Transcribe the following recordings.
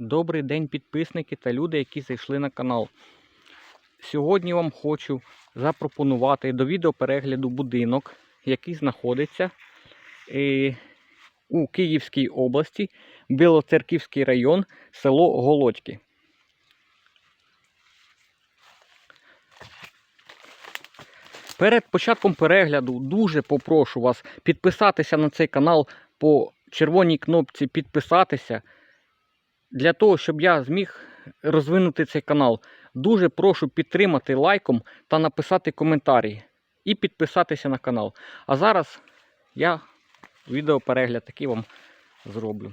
Добрий день, підписники та люди, які зайшли на канал. Сьогодні вам хочу запропонувати до відеоперегляду будинок, який знаходиться е, у Київській області, Білоцерківський район, село Голодьки. Перед початком перегляду дуже попрошу вас підписатися на цей канал по червоній кнопці підписатися. Для того, щоб я зміг розвинути цей канал, дуже прошу підтримати лайком та написати коментарі і підписатися на канал. А зараз я відеоперегляд такий вам зроблю.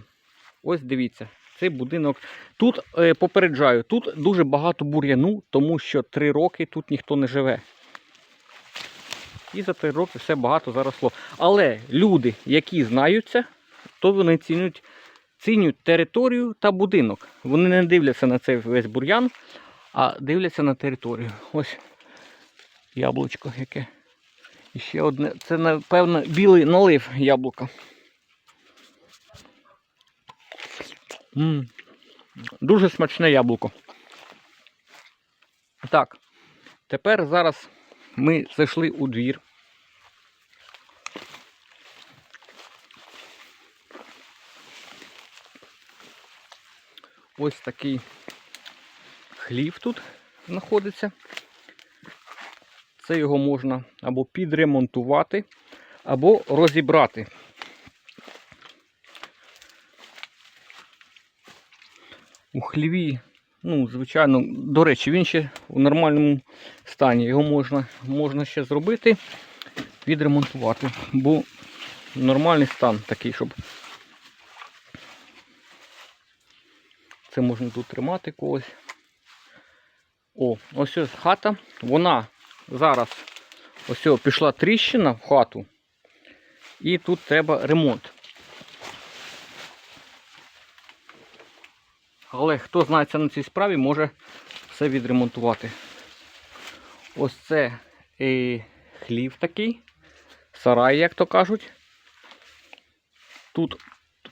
Ось дивіться, цей будинок. Тут е, попереджаю, тут дуже багато бур'яну, тому що 3 роки тут ніхто не живе. І за 3 роки все багато заросло. Але люди, які знаються, то вони цінують цінюють територію та будинок. Вони не дивляться на цей весь бур'ян, а дивляться на територію. Ось яблучко яке. І ще одне. Це, напевно, білий налив яблука. М, Дуже смачне яблуко. Так, тепер зараз ми зайшли у двір. Ось такий хлів тут знаходиться. Це його можна або підремонтувати, або розібрати. У хліві, ну, звичайно, до речі, він ще у нормальному стані. Його можна, можна ще зробити, відремонтувати, бо нормальний стан такий, щоб Це можна тут тримати когось. О, ось ось хата. Вона зараз ось ось пішла тріщина в хату. І тут треба ремонт. Але хто знається на цій справі, може все відремонтувати. Ось це е, хлів такий, сарай, як то кажуть. Тут,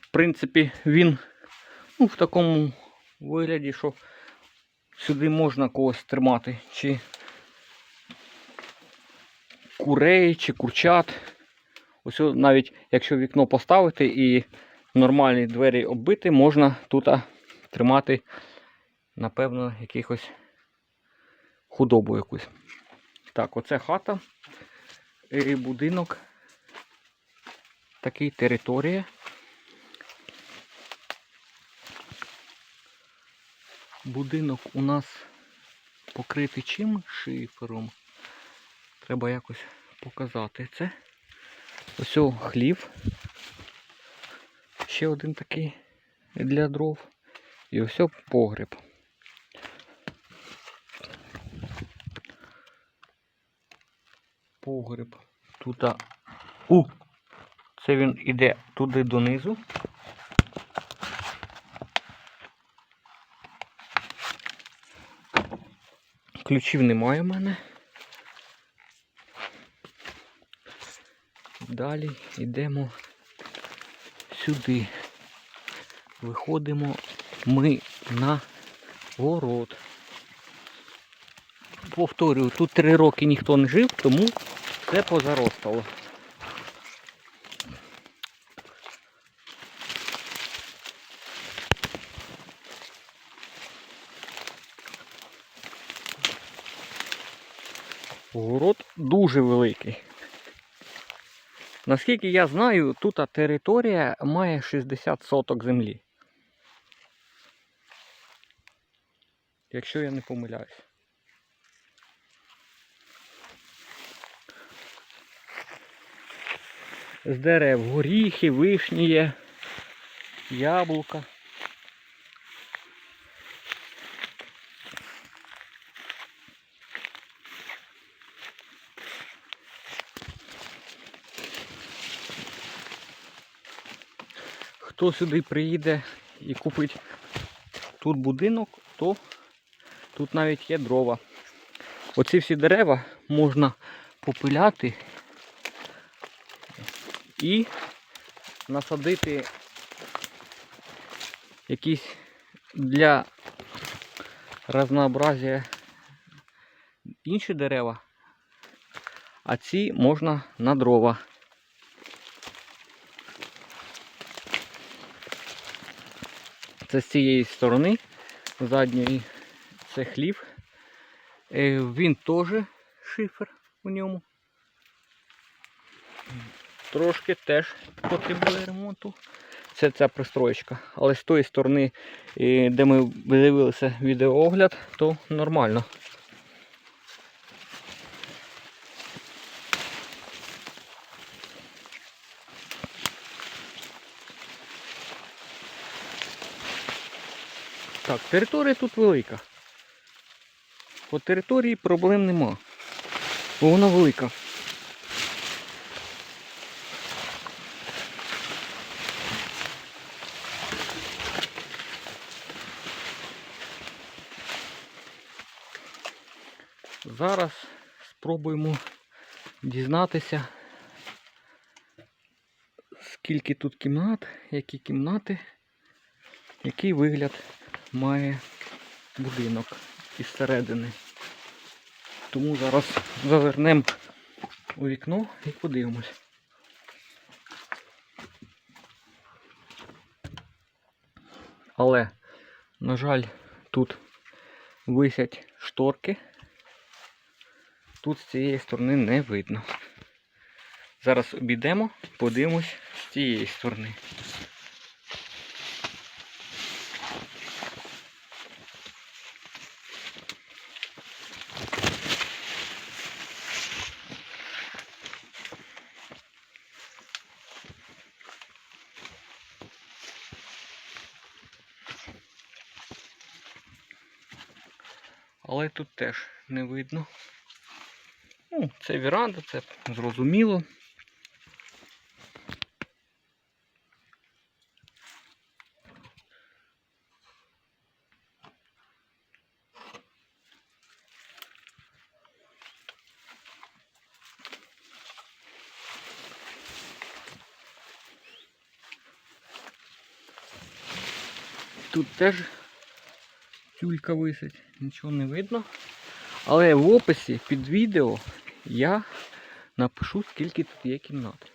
в принципі, він ну, в такому вигляді, що сюди можна когось тримати, чи курей, чи курчат. Ось навіть якщо вікно поставити і нормальні двері оббити, можна тут тримати, напевно, якихось худобу якусь. Так, оце хата, і будинок, такий територія. Будинок у нас покритий чим шифером. Треба якось показати це. Ось хлів. Ще один такий для дров. І ось погреб. Погреб. Тут. У! Це він іде туди донизу. Ключів немає в мене. Далі йдемо сюди. Виходимо ми на город. Повторюю, тут три роки ніхто не жив, тому все позаростало. Город дуже великий. Наскільки я знаю, тут територія має 60 соток землі. Якщо я не помиляюсь. З дерев горіхи, вишні є, яблука. Хто сюди приїде і купить тут будинок, то тут навіть є дрова. Оці всі дерева можна попиляти і насадити якісь для разнообразія інші дерева, а ці можна на дрова. Це з цієї сторони задньої це хлів. Е, Він теж шифер у ньому. Трошки теж потребує ремонту. Це ця пристроєчка. Але з тої сторони, е, де ми дивилися відеоогляд, то нормально. Так, територія тут велика. По території проблем нема. Бо вона велика. Зараз спробуємо дізнатися, скільки тут кімнат, які кімнати, який вигляд має будинок із середини. Тому зараз завернемо у вікно і подивимось. Але, на жаль, тут висять шторки. Тут з цієї сторони не видно. Зараз обійдемо, подивимось з цієї сторони. Але тут теж не видно. Ну, це віранда, це зрозуміло. Тут теж тюлька висить, нічого не видно. Але в описі під відео я напишу, скільки тут є кімнат.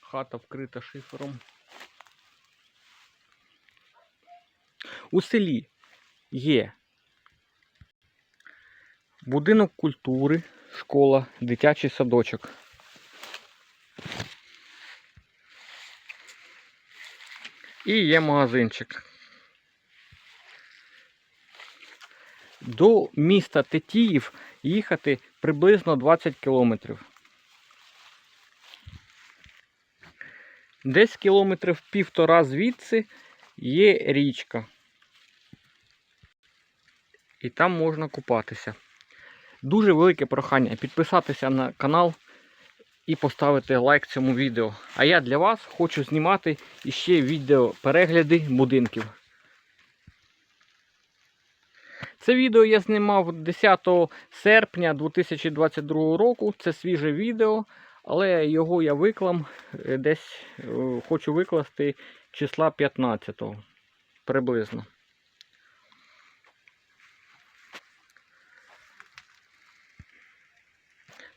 Хата вкрита шифером. У селі є будинок культури, школа, дитячий садочок. І є магазинчик. До міста Тетіїв їхати приблизно 20 кілометрів. Десь кілометрів півтора звідси є річка. І там можна купатися. Дуже велике прохання підписатися на канал і поставити лайк цьому відео. А я для вас хочу знімати іще відео перегляди будинків. Це відео я знімав 10 серпня 2022 року. Це свіже відео, але його я виклам е, десь е, хочу викласти числа 15 приблизно.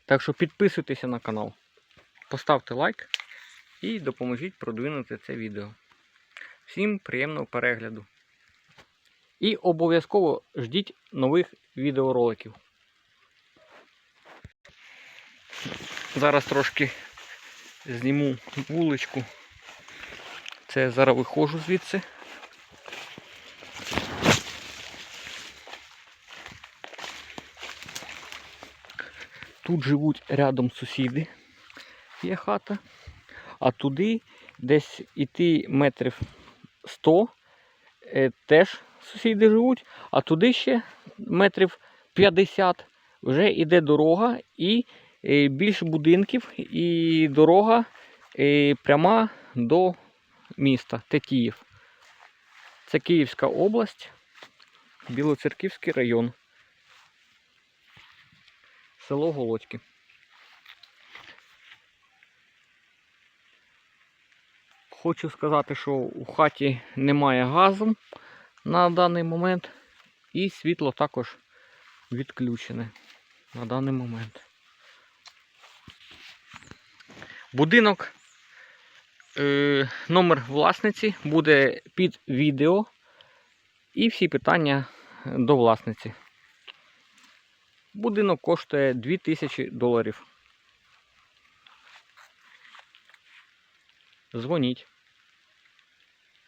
Так що підписуйтеся на канал, поставте лайк і допоможіть продвинути це відео. Всім приємного перегляду. І обов'язково ждіть нових відеороликів. Зараз трошки зніму вуличку. Це я зараз виходжу звідси. Тут живуть рядом сусіди, є хата, а туди десь іти метрів 100 е, теж сусіди живуть, а туди ще метрів 50 вже йде дорога і е, більше будинків, і дорога е, пряма до міста Тетіїв. Це Київська область, Білоцерківський район. Село Голодьки. Хочу сказати, що у хаті немає газу на даний момент. І світло також відключене на даний момент. Будинок, е, номер власниці буде під відео. І всі питання до власниці. Будинок коштує 2000 доларів. Дзвоніть.